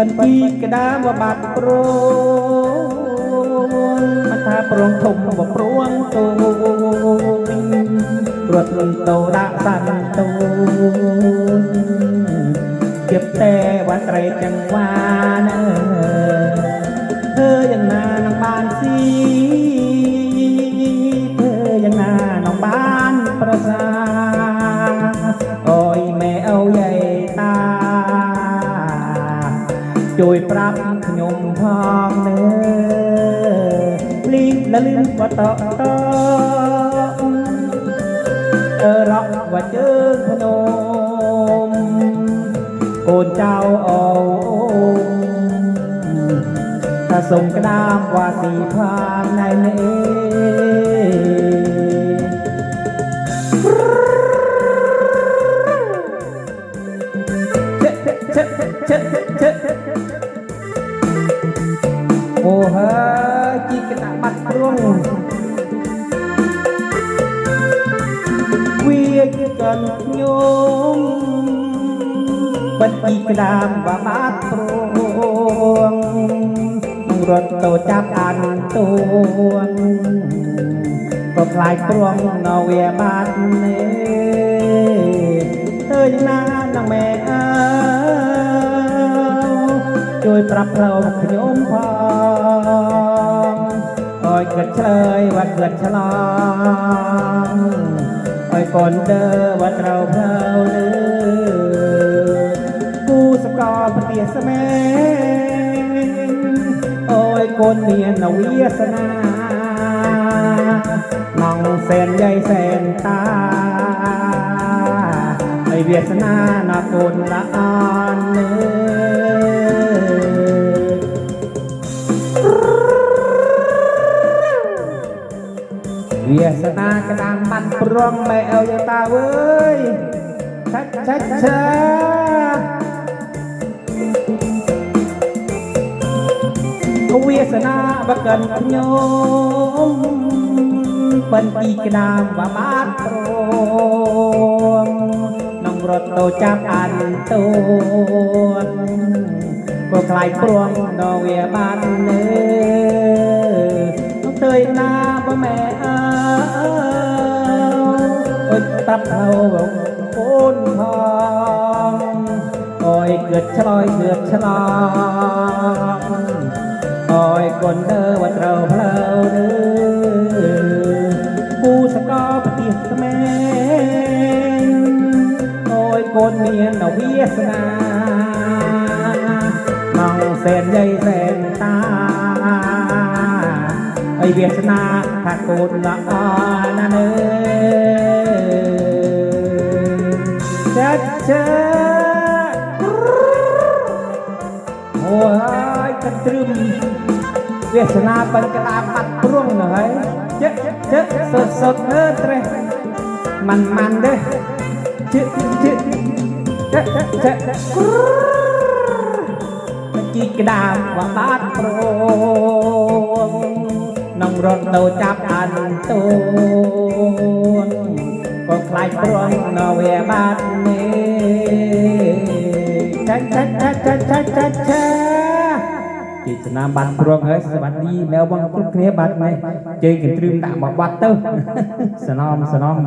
បន្ទីក្តាមបាត់ព្រោងមិនថាប្រងធំបព្រួងទូរត់លុនតោដាក់សាន់ទូជិបតែវ៉ាត្រេតចង្វាន ជួយប្រាប់ខ្ញុំផងនើភ្លីលលឿនបតតអឺរកវជើងភ្នំកូនចៅអូថាសុំក្តាមវ៉ាស៊ីផងណៃនេះ អូហើយជីកណាបាត់ព្រួងវាជាកនខ្ញុំបាត់ជីកដាមបាបាត់ព្រួងនឹងរត់ទៅចាប់អានទួងក៏ខ្លាយព្រួងនៅវាបាត់នេះទៅណានឹងម៉ែអើជួយប្រាប់ផ្លូវខ្ញុំ អើយគិតឆ្លើយវត្តគិតឆ្លងអើយកូនដើវត្តត្រូវផ្លូវលើគូសកលប្រទេសស្មែអើយកូនមាននវាសនានងសែនយាយសែនតាហើយវាសនាណាកូនละអាននេះ វាសនាក្តាមបាត់ប្រងម៉ែអើយតាអើយឆាច់ឆាច់ឆាវាសនាបកិនខ្ញុំបន្ទីក្តាមបាបាត់ប្រងនងរត់ទៅចាប់អានទួនក៏ខ្លាយព្រងដល់វាបា เตยนาบ่แม่เอาเอิ้นตับเอาบ่โอนทองคอยเกิดชลอยเกิดชลางโอยกนเด้อว่าเราเพลาเดือผู้สกอปฏิสแมนโอยกนเมียนเอาเวียสนามองเส้นใหญ่ វាសនាថាកូនល្អណាស់នៅចាច់ចាអូហើយទឹកត្រឹមវាសនាបិណ្ឌកដាបាត់ព្រួងហ្នឹងហើយចិត្តចិត្តសុទ្ធសុទ្ធអើត្រេះម៉ាន់ម៉ាន់ទេចិត្តចិត្តចិត្តចិត្តគ្រជីកដាបាត់ព្រួង នងរត់ទៅចាប់អានទួនក៏ខ្លាចប្រងនៅវាបាត់នេះចាច់ចាច់ចាច់ចាច់ចាច់ចាច់ចាជីកណាបាត់ប្រងហើយសวัสดีแมวបងគ្រប់គ្នាបាត់នេះជើងកន្ទ្រឹមដាក់មកបាត់ទៅសនំសនំ